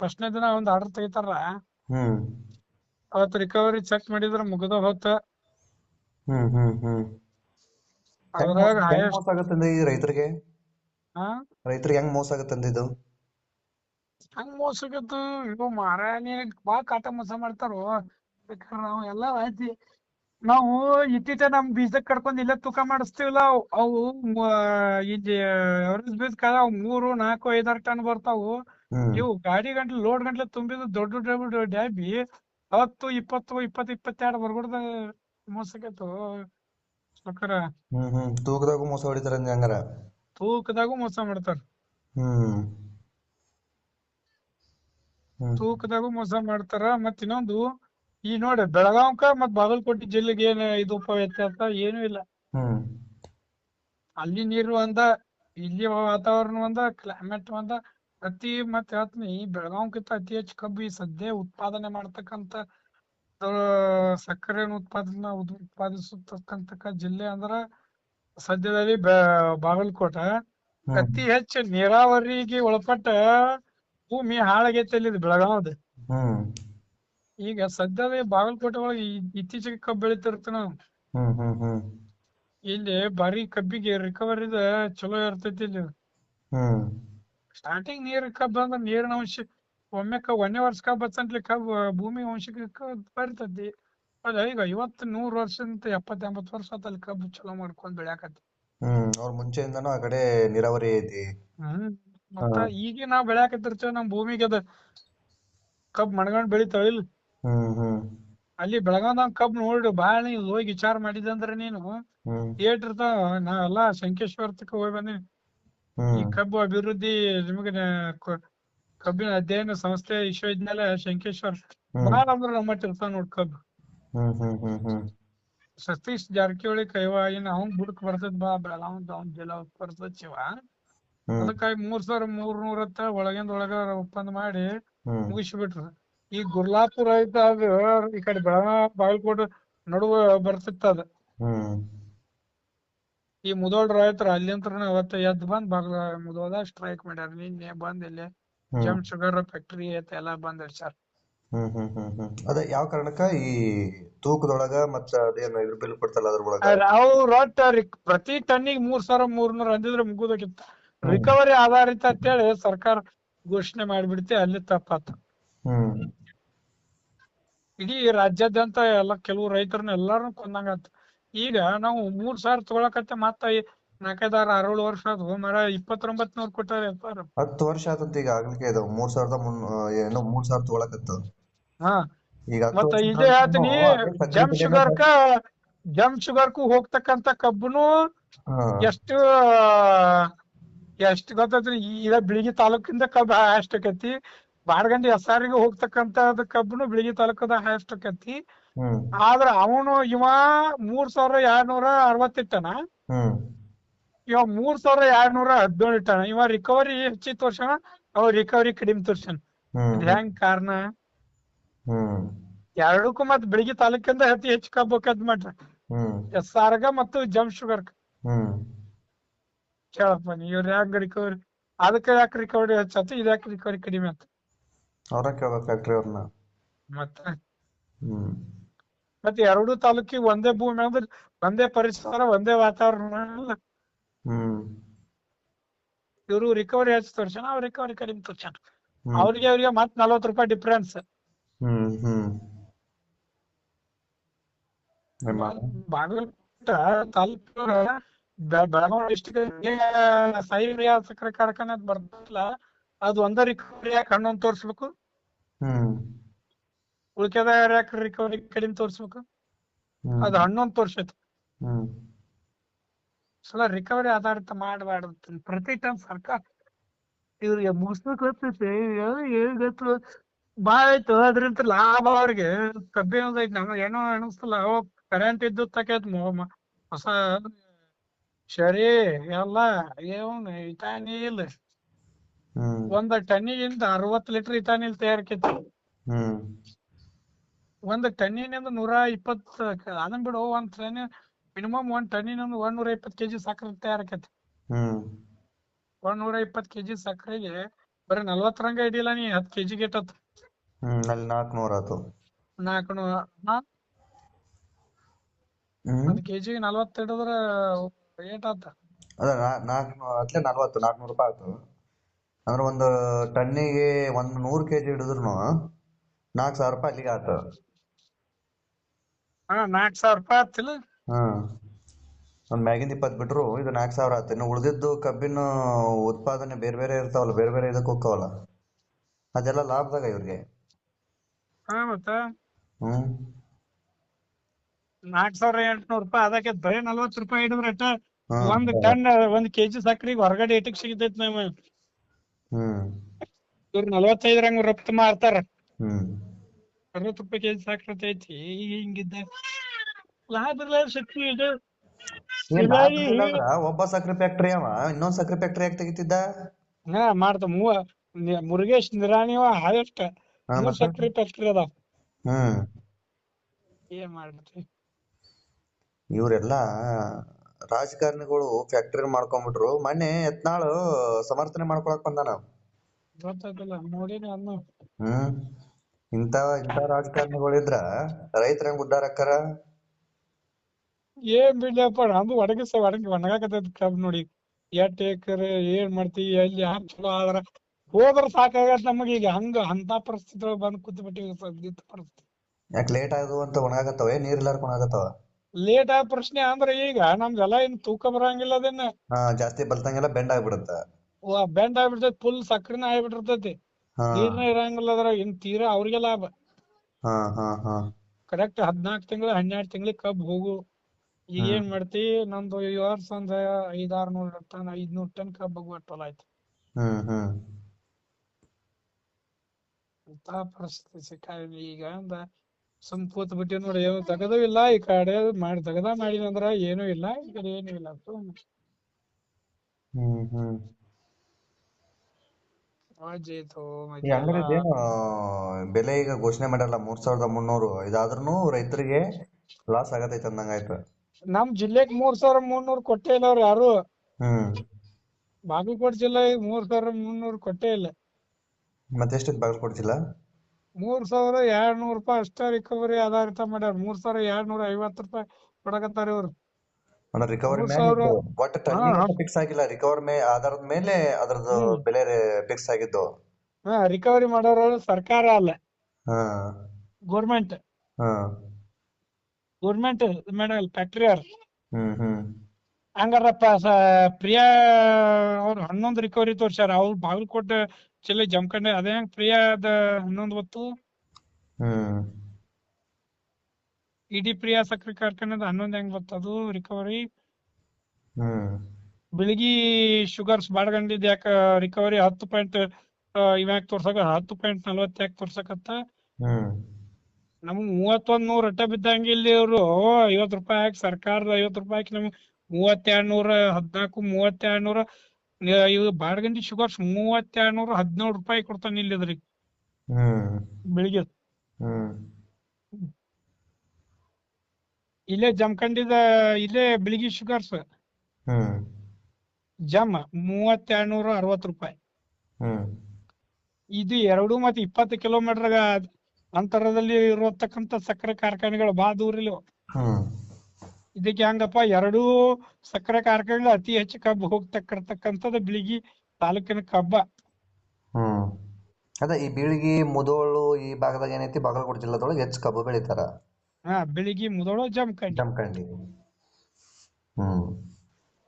ಫಸ್ಟ್ನೇ ದಿನ ಒಂದ್ ಆರ್ಡರ್ ತೆಗಿತಾರ. ಹ್ಮ್. ಅವತ್ತು ರಿಕವರಿ ಚೆಕ್ ಮಾಡಿದ್ರ ಮುಗ್ದ ಹೋತ. ಹ್ಮ್ ಹ್ಮ್ ಹ್ಮ್. ಹೆಂಗ್ ಅದ್ರಾಗ ಮೋಸ- ಹೆಂಗ್ highest- ಮೋಸ ಆಗತ್ತಂದ ಈ ರೈತರಿಗೆ? ಹಾ? ರೈತರಿಗೆ ಹೆಂಗ್ ಮೋಸ ಆಗತ್ತಂದ ಇದು? ಹಂಗ್ ಮೋಸಗತ್ತು ಇವು ಮಾರ ನೀನ್ ಬಾಳ ಕಾಟ ಮೋಸ ಮಾಡ್ತಾರೋ? ಬೇಕಾದ್ರೆ ನಾವು ಎಲ್ಲಾ ಐತಿ ನಾವು ಇತ್ತೀಚೆ ನಮ್ ಬೀಜ ಕಡ್ಕೊಂಡ್ ಇಲ್ಲೇ ತೂಕ ಮಾಡಿಸ್ತೀವಲ್ಲ ಅವು- ಅವು ಮ- ಇಲ್ಲಿ ಎವರೇಜ್ ಬೀಜ ಕಾಲ ಅವ್ ಮೂರು ನಾಲ್ಕು ಐದಾರು ಟನ್ ಬರ್ತಾವು. ಇವು ಗಾಡಿ ಗಂಟ್ಲು ಲೋಡ್ ಗಂಟ್ಲೆ ತುಂಬಿದ ದೊಡ್ಡ ದೊಡ್ಡ ಡ್ಯಾಬಿ ಹತ್ತು ಇಪ್ಪತ್ತು ಇಪ್ಪತ್ತು ಇಪ್ಪತ್ತೆರಡು ಸಾವ್ಕಾರ ಹ್ಮ್ ಹ್ಮ್. ತೂಕದಾಗೂ ಮೋಸ ಹೊಡಿತಾರ ಹಂಗಾರ? ತೂಕದಾಗೂ ಮೋಸ ಮಾಡ್ತಾರ. ತೂಕದಾಗೂ ಮೋಸ ಮಾಡ್ತಾರ. ಮತ್ ಇನ್ನೊಂದು ಈ ನೋಡಿ ಬೆಳಗಾವ್ಕ ಮತ್ ಬಾಗಲಕೋಟೆ ಜಿಲ್ಲೆಗೆ ಏನ್ ಇದು ವ್ಯತ್ಯಾಸ ಏನು ಇಲ್ಲ. ಅಲ್ಲಿ ನೀರು ಒಂದ ಇಲ್ಲಿ ವಾತಾವರಣ ಒಂದ ಕ್ಲೈಮೇಟ್ ಒಂದ. ಅತಿ ಮತ್ ಹೇಳ್ತೀನಿ ಈ ಬೆಳಗಾವ್ಕಿಂತ ಅತಿ ಹೆಚ್ಚು ಕಬ್ಬು ಈ ಸದ್ಯ ಉತ್ಪಾದನೆ ಮಾಡ್ತಕ್ಕಂತ ಸಕ್ಕರೆ ಉತ್ಪಾದನೆ ಉತ್ಪಾದಿಸತಕ್ಕಂತ ಜಿಲ್ಲೆ ಅಂದ್ರ ಸದ್ಯದಲ್ಲಿ ಬಾಗಲಕೋಟೆ. ಬಾಗಲಕೋಟ ಅತಿ ಹೆಚ್ಚು ನೀರಾವರಿಗೆ ಒಳಪಟ್ಟ ಭೂಮಿ ಹಾಳಾಗೈತೆ ಅಲ್ಲಿ ಬೆಳಗಾವದ ಈಗ ಸದ್ಯದ ಬಾಗಲಕೋಟೆ ಒಳಗ ಇತ್ತೀಚೆಗೆ ಕಬ್ಬು ಬೆಳಿತಿರ್ತ ನಾವು. ಹ್ಮ್ ಹ್ಮ್ ಹ್ಮ್. ಇಲ್ಲಿ ಬಾರಿ ಕಬ್ಬಿಗೆ ರಿಕವರಿದ ಚಲೋ ಇರ್ತೈತಿ ಇಲ್ಲಿ. ಸ್ಟಾರ್ಟಿಂಗ್ ನೀರ್ ಕಬ್ಬು ಅಂದ್ರೆ ನೀರಿನ ಅಂಶ ಒಮ್ಮೆ ಕ ಒಂದೇ ವರ್ಷ ಕಬ್ಬು ಹಚ್ಚಂತ್ಲೆ ಕಬ್ಬು ಭೂಮಿ ಅಂಶಕ್ಕೆ ಬರ್ತದೆ. ಬರ್ತೈತಿ ಅದ ಈಗ ಐವತ್ತು ನೂರ್ ವರ್ಷದಿಂದ ಎಪ್ಪತ್ತ ಎಂಬತ್ತು ವರ್ಷ ಆತ ಅಲ್ಲಿ ಕಬ್ಬು ಚಲೋ ಮಾಡ್ಕೊಂಡ್ ಬೆಳ್ಯಾಕತ್ತಿ. ಹ್ಮ್ ಅವ್ರ ಮುಂಚೆಯಿಂದನೂ ಆ ಕಡೆ ನೀರಾವರಿ ಐತಿ. ಹ್ಮ್ ಮತ್ತ ಈಗ ನಾವ್ ಬೆಳ್ಯಾಕತ್ತಿರ್ತೇವ ನಮ್ ಭೂಮಿಗೆ ಅದ ಕಬ್ ಮಣ್ಕೊಂಡ್ ಬೆಳಿತಾವ ಇಲ್ಲ ಹ್ಮ್ ಹ್ಮ್. ಅಲ್ಲಿ ಬೆಳಗಾವ್ದಾಗ ಕಬ್ಬ್ ನೋಡಿ ಬಾಳ ನೀ ಹೋಗಿ ವಿಚಾರ ಮಾಡಿದಂದ್ರ ನೀನು. ಹ್ಮ್. ಏಟ್ ಇರ್ತಾವ ನಾವೆಲ್ಲಾ ಸಂಕೇಶ್ವರ ತಕ ಹೋಗಿ ಬಂದಿನಿ. ಈ ಕಬ್ಬು ಅಭಿವೃದ್ಧಿ ನಿಮಗೆ ಕಬ್ಬಿನ ಅಧ್ಯಯನ ಸಂಸ್ಥೆ ವಿಶ್ವವಿದ್ಯಾಲಯ ಶಂಕೇಶ್ವರ್. ಬಹಳ ಅಂದ್ರ ನಮ್ಮಟ್ ಇರ್ತಾವ ನೋಡ್ ಕಬ್ಬು. ಸತೀಶ್ ಜಾರಕಿಹೊಳಿ ಕೈವಾ ಏನ್ ಅವ್ನ್ ಬುಡಕ್ ಬರ್ತದ ಬಾ ಬೆಳಗಾವ್ ಅವ್ನ್ ಜಿಲ್ಲಾ ಬರ್ತದ ಶಿವ ಅದಕ್ಕಾಗಿ ಮೂರ್ ಸಾವಿರ ಮೂರ್ ನೂರ ಹತ್ತ ಒಳಗಿಂದ ಒಳಗ ಒಪ್ಪಂದ ಮಾಡಿ ಮುಗಿಸ್ಬಿಟ್ರು. ಈ ಗುರ್ಲಾಪುರ ಐತ ಅದು ಈ ಕಡೆ ಬೆಳಗಾವ್ ಬಾಗಲಕೋಟೆ ನಡುವ ಬರ್ತಿತ್ತ ಅದ. ಈ ಮುದೋಳ ರೈತರ ಅಲ್ಲಿಂತ್ರ ಅವತ್ತ ಎದ್ದ ಬಂದ್ ಬಾಗ್ಲ ಮುದೋದ ಸ್ಟ್ರೈಕ್ ಮಾಡ್ಯಾರ. ನಿನ್ನೆ ಬಂದ್ ಇಲ್ಲಿ ಜಮ್ ಶುಗರ್ ಫ್ಯಾಕ್ಟರಿ ಐತೆ ಎಲ್ಲಾ ಬಂದ್ ಸರ್ ಹ್ಮ್ ಹ್ಮ್ ಹ್ಮ್ ಹ್ಮ್. ಅದ ಯಾವ ಕಾರಣಕ್ಕ ಈ ತೂಕದೊಳಗ ಮತ್ತ ಅದೇನ ಇದ್ರ ಬಿಲ್ ಕೊಡ್ತಲ್ಲ ಅದ್ರ ಒಳಗ ಅವ್ರ ಒಟ್ಟ ಪ್ರತಿ ಟನ್ನಿಗೆ ಮೂರ್ ಸಾವಿರ ಮೂರ್ನೂರ ಅಂದಿದ್ರೆ ಮುಗುದಕ್ಕಿಂತ ರಿಕವರಿ ಆಧಾರಿತ ಅಂತೇಳಿ ಸರ್ಕಾರ ಘೋಷಣೆ ಮಾಡಿಬಿಡ್ತಿ ಅಲ್ಲಿ ತಪ್ಪಾತ. ಇಡೀ ರಾಜ್ಯಾದ್ಯಂತ ಎಲ್ಲ ಕೆಲವು ರೈತರನ್ನ ಎಲ್ಲಾರನ್ನ ಕೊಂದಂಗಾತ. ಈಗ ನಾವು ಮೂರ್ ಸಾವಿರ ತಗೊಳಕತ್ತೆ ಮತ್ತ ಈ ನಾಲ್ಕೈದಾರು ಆರೇಳು ವರ್ಷ ಆದ್ವು ಮರ ಇಪ್ಪತ್ತೊಂಬತ್ ನೂರ್ ಕೊಟ್ಟಾರ ಸರ್ ಹತ್ತು ವರ್ಷ ಆತಂತ ಈಗ ಆಗ್ಲಿಕ್ಕೆ ಇದು ಮೂರ್ ಸಾವಿರದ ಮುನ್ ಏನೋ ಮೂರ್ ಸಾವಿರ ತಗೊಳಕತ್ತ ಹಾ. ಈಗ ಹತ್ತು ಮತ್ತ ವರ್ಷ ಇದೇ ಅದೇ ಸಕ್ರೆ ಜಮ್ ಶುಗರ್ ಶುಗರ್ಕ ಜಮ್ ಶುಗರ್ಕು ಹೋಗ್ತಕ್ಕಂತ ಕಬ್ಬುನು ಹಾ. ಎಷ್ಟು ಎಷ್ಟು ಗೊತ್ತೈತ್ರಿ ಈಗ ಇದ ಬಿಳಿಗಿ ತಾಲೂಕಿಂದ ಕಬ್ಬು ಹ್ಯಾಸ್ಟ್ ಆಕೈತಿ. ಬಾಡಗಂಡಿ ಎಸ್ ಆರ್ಗೆ ಹೋಗ್ತಕ್ಕಂತ ಕಬ್ಬುನು ಬಿಳಿಗಿ ತಾಲೂಕದ ಹ್ಯಾಸ್ಟ್ ಆಕೈತಿ. ಆದ್ರ ಅವನು ಇವ ಮೂರ್ ಸಾವಿರ ಎರಡ್ನೂರ ಅರವತ್ತಿಟ್ಟನ ಹ್ಮ್. ಇವ ಮೂರ್ ಸಾವಿರ ಎರಡ್ನೂರ ಹದಿನೇಳು ಇಟ್ಟಾನ ಇವ ರಿಕವರಿ ಹೆಚ್ಚಿ ತೋರ್ಸಣ ಅವ ರಿಕವರಿ ಕಡಿಮೆ ತೋರ್ಸಣ ಹೆಂಗ್ ಕಾರಣ? ಎರಡಕ್ಕೂ ಮತ್ ಬೆಳಿಗ್ಗೆ ತಾಲೂಕಿಂದ ಅತಿ ಹೆಚ್ಚು ಕಬ್ಬು ಮಾಡ್ರ. ಎಸ್ ಆರ್ಗ ಮತ್ತು ಜಂಪ್ ಶುಗರ್. ಕೇಳಪ್ಪ ಇವ್ರ ಹೆಂಗ್ ರಿಕವರಿ ಅದಕ್ಕೆ ಯಾಕೆ ರಿಕವರಿ ಹೆಚ್ಚಾತು ಇದ್ ಯಾಕೆ ರಿಕವರಿ ಕಡಿಮೆ ಆತ? ಅವ್ರ ಕೇಳ್ಬೇಕು ಫ್ಯಾಕ್ಟ್ರಿ ಅವ್ರನ್ನ ಮತ್ತೆ? ಹ್ಮ್. ಮತ್ತೆ ಎರಡು ತಾಲೂಕಿಗೆ ಒಂದೇ ಭೂಮಿ ಅಂದ್ರೆ ಒಂದೇ ಪರಿಸರ ಒಂದೇ ವಾತಾವರಣ ಇವ್ರು ರಿಕವರಿ ಹೆಚ್ಚು ತೋರ್ಸಣ ಅವ್ರ ರಿಕವರಿ ಕಡಿಮೆ ತೋರ್ಸಣ ಅವ್ರಿಗೆ ಅವ್ರಿಗೆ ಮತ್ ನಲ್ವತ್ತು ರೂಪಾಯಿ ಡಿಫ್ರೆನ್ಸ್ ಬಾಗಲಕೋಟ ತಾಲೂಕು ಬೆಳಗಾವಿ ಡಿಸ್ಟಿಕ್ ಸಾಯಿ ಸಕ್ಕರೆ ಕಾರ್ಖಾನೆ ಬರ್ತಿಲ್ಲ ಅದು ಒಂದ ರಿಕವರಿ ಯಾಕೆ ಹಣ್ಣೊಂದು ತೋರಿಸ್ಬೇಕು? ಉಳ್ಕೆದ ಯಾಕೆ ರಿಕವರಿ ಕಡಿಮೆ ತೋರಿಸ್ಬೇಕು? ಅದು ಹನ್ನೊಂದು ತೋರ್ಸೈತಿ ಸಲ ರಿಕವರಿ ಆಧಾರಿತ ಮಾಡಬಾರ್ದು ಪ್ರತಿ ಟೈಮ್ ಸರ್ಕಾರ ಇವ್ರಿಗೆ ಮುಗಿಸ್ಬೇಕು ಗೊತ್ತೈತಿ ಏನ್ ಗೊತ್ತು ಬಾಳ ಆಯ್ತು. ಅದ್ರಿಂದ ಲಾಭ ಅವ್ರಿಗೆ. ಕಬ್ಬಿ ಐತಿ ನಮಗ್ ಏನೋ ಅನಿಸ್ತಲ್ಲ ಅವ ಕರೆಂಟ್ ಇದ್ದು ತಕೈತ್ ಹೊಸ ಶರಿ ಎಲ್ಲ ಏನು ಇಟಾನಿ ಇಲ್ಲ ಹ್ಮ್. ಒಂದ್ ಟನ್ನಿಗಿಂತ ಅರವತ್ ಲೀಟರ್ ಇಟಾನಿಲ್ ತಯಾರಿಕೈತಿ ಒಂದ್ ಟನ್ನಿನಿಂದ ನೂರ ಇಪ್ಪತ್ತ್ ಅದನ್ ಬಿಡು ಒಂದ್ ಟನ್ ಮಿನಿಮಮ್ ಒಂದ್ ಟನ್ನಿನಿಂದ ಒಂದ್ ನೂರ ಇಪ್ಪತ್ತ್ ಕೆಜಿ ಸಕ್ಕರೆ ತಯಾರಾಕೈತಿ. ಹ್ಮ್. ಒಂದ್ ನೂರ ಇಪ್ಪತ್ ಕೆಜಿ ಸಕ್ಕರೆಗೆ ಬರೀ ನಲ್ವತ್ತರಂಗ ಹಿಡಿಯಲ್ಲ ನೀ ಹತ್ತ್ ಕೆಜಿ ಗಿಟ್ಟತ್. ಹ್ಮ್ ಅಲ್ಲಿ ನಾಲ್ಕುನೂರ ಆತು. ನಾಲ್ಕು ಹಾ? ಹ್ಮ್. ಒಂದ್ ಕೆಜಿ ನಲ್ವತ್ತ್ ಹಿಡಿದ್ರ ಏಟ್ ಆತ. ಅದ ನಾಲ್ಕ್ ಅಟ್ಲೆ ನಲ್ವತ್ತು ನಾಲ್ಕುನೂರು ರೂಪಾಯಿ ಆತು. ಅಂದ್ರ ಒಂದು ಟನ್ನಿಗೆ ಒಂದ್ ನೂರ್ ಕೆಜಿ ಹಿಡಿದ್ರುನು ನಾಲ್ಕು ಸಾವಿರ ರೂಪಾಯಿ ಅಲ್ಲಿಗೆ ಆತು. ಹಾ ನಾಲ್ಕ್ ಸಾವಿರ ರೂಪಾಯಿ ಆತಿಲ್ಲ ಹ್ಮ್ ಒಂದ್ ಮ್ಯಾಗಿಂದ ಇಪ್ಪತ್ತು ಬಿಟ್ರು ಇದು ನಾಲ್ಕು ಸಾವಿರ ಆತು. ಇನ್ನು ಉಳಿದಿದ್ದು ಕಬ್ಬಿನ ಉತ್ಪಾದನೆ ಬೇರೆ ಬೇರೆ ಇರ್ತಾವಲ್ಲ ಬೇರೆ ಬೇರೆ ಇದಕ್ಕೆ ಹೋಗ್ತಾವಲ್ಲ ಅದೆಲ್ಲ ಲಾಭದಾಗ ಇವ್ರಿಗೆ. ಹಾ ಮತ್ತ? ಹ್ಮ್. ನಾಲ್ಕ್ ಸಾವಿರ ಎಂಟ್ನೂರ್ ರೂಪಾಯಿ ಅದಕ್ಕೆ ಬರೀ ನಲ್ವತ್ತು ರೂಪಾಯಿ ಹಿಡಿದ್ರೆ ಅಟ್ಟ ಒಂದ್ ಟನ್ ಒಂದ್ ಕೆಜಿ ಸಕ್ರಿಗ್ ಹೊರಗಡೆ ಇಟ್ಟಿಗೆ ಸಿಗತೈತಿ ನಮ್ಮ ಹ್ಮ್. ಇವ್ರ ನಲ್ವತ್ತೈದರಂಗ ರಫ್ತು ಮಾರ್ತಾರ. ಹ್ಮ್. ಅರವತ್ತು ರೂಪಾಯಿ ಕೆಜಿ ಸಕ್ರೆ ಐತಿ ಹಿಂಗಿದ್ದ ಲಾಭ ಇರ್ಲಾರ್ದ ಶಕ್ತಿ ಇದು ಒಬ್ಬ ಸಕ್ರೆ ಫ್ಯಾಕ್ಟರಿ ಅವ ಇನ್ನೊಂದ್ ಸಕ್ರೆ ಫ್ಯಾಕ್ಟರಿ ಯಾಕೆ ತೆಗಿತಿದ್ದ ಹಾ ಮಾಡ್ತ ಮೂವ ಮುರುಗೇಶ್ ನಿರಾಣಿವ ಹಾಯಷ್ಟ ಸಕ್ರಿ ಫ್ಯಾಕ್ಟ್ರಿ ಅದಾವ ಹ್ಮ್ ಏನ್ ಮಾಡ್ತಿ ಇವರೆಲ್ಲ ರಾಜಕಾರಣಿಗಳು ಫ್ಯಾಕ್ಟರಿ ಮಾಡ್ಕೊಂಡ್ಬಿಟ್ರು. ಮೊನ್ನೆ ಎತ್ನಾಳು ಸಮರ್ಥನೆ ಮಾಡ್ಕೊಳಕ್ ಬಂದಾನ. ಗೊತ್ತಾಗಲ್ಲ ನೋಡಿನಿ ಅನ್ನು. ಹ್ಮ್. ಇಂತ ಇಂತ ರಾಜಕಾರಣಿಗಳಿದ್ರ ರೈತರ ಹೆಂಗ್ ಉದ್ದಾರ ಆಕ್ಕಾರ ಏನ್ ಬಿಡ್ಲಪ್ಪ ನಮ್ದು ಒಣಗಿಸ ಒಣಗಿ ಒಣಗಾಕತೈತಿ ಕಬ್ಬ ನೋಡಿ. ಎಷ್ಟ್ ಎಕರೆ ಏನ್ ಮಾಡ್ತಿ ಎಲ್ಲಿ ಯಾರ ಚಲೋ ಆದ್ರ ಹೋದ್ರ ಸಾಕಾಗತ್ ನಮಗ ಈಗ. ಹಂಗ ಅಂತ ಪರಿಸ್ಥಿತಿ ಒಳಗ್ ಬಂದ್ ಕೂತ್ ಬಿಟ್ಟಿವಿ ಸದ್ಯದ ಪರಿಸ್ಥಿತಿ. ಯಾಕೆ ಲೇಟ್ ಆದವು ಅಂತ ಒಣಗಾಕತ್ತಾವ? ನೀರ್ ಇಲ್ಲಾರ್ದ ಒಣಗಾಕತ್ತಾವ? ಲೇಟ್ ಆದ ಪ್ರಶ್ನೆ ಅಂದ್ರ ಈಗ ನಮ್ದೆಲ್ಲ ಏನ್ ತೂಕ ಬರಂಗಿಲ್ಲ ಅದನ್ನ. ಹಾ ಜಾಸ್ತಿ ಬಲ್ತಂಗೆಲ್ಲ ಬೆಂಡ್ ಆಗ್ಬಿಡುತ್ತ. ಬೆಂಡ್ ಆಗ್ಬಿಡ್ತೈತಿ ಫುಲ್ ಸಕ್ರಿನ ಆಗ್ಬಿಟ್ಟಿರ್ತೈತಿ. ನೀರ್ನ ಇರಂಗಿಲ್ಲ ಅದ್ರಾಗ ಇನ್ ತೀರಾ ಅವ್ರಿಗೆ ಲಾಭ. ಹಾ ಹಾ ಹಾ. ಕರೆಕ್ಟ್ ಹದ್ನಾಲ್ಕು ತಿಂಗಳು ಹನ್ನೆರಡು ತಿಂಗಳಿಗೆ ಕಬ್ಬು ಹೋಗು. ಈಗ ಏನ್ ಮಾಡ್ತಿ ನಂದು ಈ ವರ್ಷ ಒಂದ್ ಐದಾರ್ ನೂರ್ ಟನ್ ಐದ್ನೂರ್ ಟನ್ ಕಬ್ಬು ಹೊಲ ಆಯ್ತು. ಹ್ಮ್ ಪರಿಸ್ಥಿತಿ ಸಿಕ್ಕಾಗಿ ಈಗ ಅಂದ ಸುಮ್ ಕೂತ್ ಬಿಟ್ಟಿವಿ ನೋಡಿ ಏನು ತಗದು ಇಲ್ಲ ಈ ಕಡೆ ಮಾಡಿ ತಗದ ಮಾಡಿನ ಅಂದ್ರ ಏನೂ ಇಲ್ಲ ಈ ಕಡೆ ಏನೂ ಇಲ್ಲ. ಹ್ಮ್ ಹ್ಮ್. ಬೆಲೆ ಈಗ ಘೋಷಣೆ ಮಾಡ್ಯಾರಲ್ಲ ಮೂರ್ ಸಾವಿರದ ಮುನ್ನೂರು. ಇದಾದ್ರೂ ರೈತರಿಗೆ ಲಾಸ್ ಆಗತೈತಿ ಅಂದಂಗಾಯ್ತು. ನಮ್ ಜಿಲ್ಲೆಗ್ ಮೂರ್ ಸಾವಿರ ಮುನ್ನೂರ್ ಕೊಟ್ಟೇ ಇಲ್ಲ ಅವ್ರು ಯಾರು. ಹ್ಮ್. ಬಾಗಲಕೋಟೆ ಜಿಲ್ಲೆಗೆ ಮೂರ್ ಸಾವಿರ ಮುನ್ನೂರ್ ಕೊಟ್ಟೇ ಇಲ್ಲ. ಮತ್ತೆಷ್ಟಕ್ಕೆ ಬಾಗಲಕೋಟೆ ಜಿಲ್ಲಾ? ಮೂರ್ ಸಾವಿರ ಎರಡ್ ನೂರ್ ರೂಪಾಯಿ ಅಷ್ಟೇ ರಿಕವರಿ ಆಧಾರಿತ ಮಾಡ್ಯಾರ. ಮೂರ್ ಸಾವಿರ ಎರಡ್ ನೂರ ಐವತ್ತು ರೂಪಾಯಿ ಕೊಡಕತ್ತಾರ ಇವ್ರು. ಅಂದ್ರೆ ರಿಕವರಿ ಮೇಲೆ ಒಟ್ಟು ಫಿಕ್ಸ್ ಆಗಿಲ್ಲ. ರಿಕವರ್ ಮೇ ಆಧಾರದ ಮೇಲೆ ಅದ್ರದ್ದು ಬೆಲೆ ಫಿಕ್ಸ್ ಆಗಿದ್ದು. ಹಾ ರಿಕವರಿ ಮಾಡೋರು ಸರ್ಕಾರ ಅಲ್ಲ. ಹಾ. ಗೌರ್ಮೆಂಟ್ ಹಾ. ಗೋರ್ಮೆಂಟ್ ಮೇಡಲ್ ಫ್ಯಾಕ್ಟ್ರಿ ಅವ್ರ ಹ್ಮ್ ಹ್ಮ್. ಹಂಗಾರಪ್ಪ ಪ್ರಿಯಾ ಅವ್ರು ಹನ್ನೊಂದು ರಿಕವರಿ ತೋರ್ಸ್ಯಾರ. ಅವ್ರು ಬಾಗಲಕೋಟೆ ಜಿಲ್ಲೆ ಜಮಖಂಡಿ ಅದೇ ಹೆಂಗ್ ಪ್ರಿಯಾದ ಹನ್ನೊಂದು ಹೊತ್ತು? ಹ್ಮ್. ಇಡೀ ಪ್ರಿಯಾ ಸಕ್ರೆ ಕಾರ್ಖಾನೆದ ಹನ್ನೊಂದ್ ಹೆಂಗ್ ಬರ್ತದು ಅದು ರಿಕವರಿ ಬೆಳಗಿ ಶುಗರ್ಸ್ ಬಾಡಗಂಡಿದ್ ಯಾಕ ರಿಕವರಿ ಹತ್ತು ಪಾಯಿಂಟ್ ಇವ್ಯಾಕ್ ತೋರ್ಸಕ? ಹತ್ತು ಪಾಯಿಂಟ್ ನಲ್ವತ್ತು ಯಾಕೆ ತೋರ್ಸಕತ್ತ? ನಮ್ಗ್ ಮೂವತ್ತೊಂದ್ ನೂರ್ ರಟ್ಟ ಬಿದ್ದಂಗ ಇಲ್ಲಿ ಇವ್ರು. ಐವತ್ ರೂಪಾಯಿ ಹಾಕಿ ಸರ್ಕಾರದ ಐವತ್ ರೂಪಾಯಿ ಹಾಕಿ ನಮ್ಗ್ ಮೂವತ್ತೆರಡ್ ನೂರ ಹದ್ನಾಲ್ಕು ಮೂವತ್ತೆರಡ್ ನೂರ ಇವ್ ಬಾಡಗಂಡಿ ಶುಗರ್ಸ್ ಮೂವತ್ತೆರಡ್ ನೂರ ಹದಿನೇಳು ರೂಪಾಯಿ ಕೊಡ್ತಾನೆ ಇಲ್ಲಿ ಅದ್ರಿ ಬೆಳಿಗ್ಗೆ. ಇಲ್ಲೇ ಜಮಖಂಡಿದ ಇಲ್ಲೇ ಬೆಳಿಗ್ಗೆ ಶುಗರ್ಸ್. ಹ್ಮ್. ಜಮ್ ಮೂವತ್ತೆರಡ್ ನೂರ ಅರವತ್ತು ರೂಪಾಯಿ. ಹ್ಮ್. ಇದು ಎರಡು ಮತ್ತೆ ಇಪ್ಪತ್ತು ಕಿಲೋಮೀಟರ್ ಅಂತರದಲ್ಲಿ ಇರತಕ್ಕಂತ ಸಕ್ಕರೆ ಕಾರ್ಖಾನೆಗಳು ಬಹಳ ದೂರ ಇದಕ್ಕೆ ಹಂಗಪ್ಪ ಎರಡೂ ಸಕ್ಕರೆ ಕಾರ್ಖಾನೆಗಳು ಅತಿ ಹೆಚ್ಚು ಕಬ್ಬು ಹೋಗ್ತಕ್ಕಂತದ ಬಿಳಿಗಿ ತಾಲೂಕಿನ ಕಬ್ಬ. ಹ್ಮ್. ಅದ ಈ ಬೀಳ್ಗಿ ಮುದೋಳು ಈ ಭಾಗದಾಗ ಏನೈತಿ ಬಾಗಲಕೋಟೆ ಜಿಲ್ಲಾದೊಳಗೆ ಹೆಚ್ಚು ಕಬ್ಬು ಬೆಳಿತಾರ. ಹಾ ಬೆಳಿಗ್ಗೆ ಮುದೋಳು ಜಮಖಂಡಿ ಜಮಖಂಡಿ ಹ್ಮ್.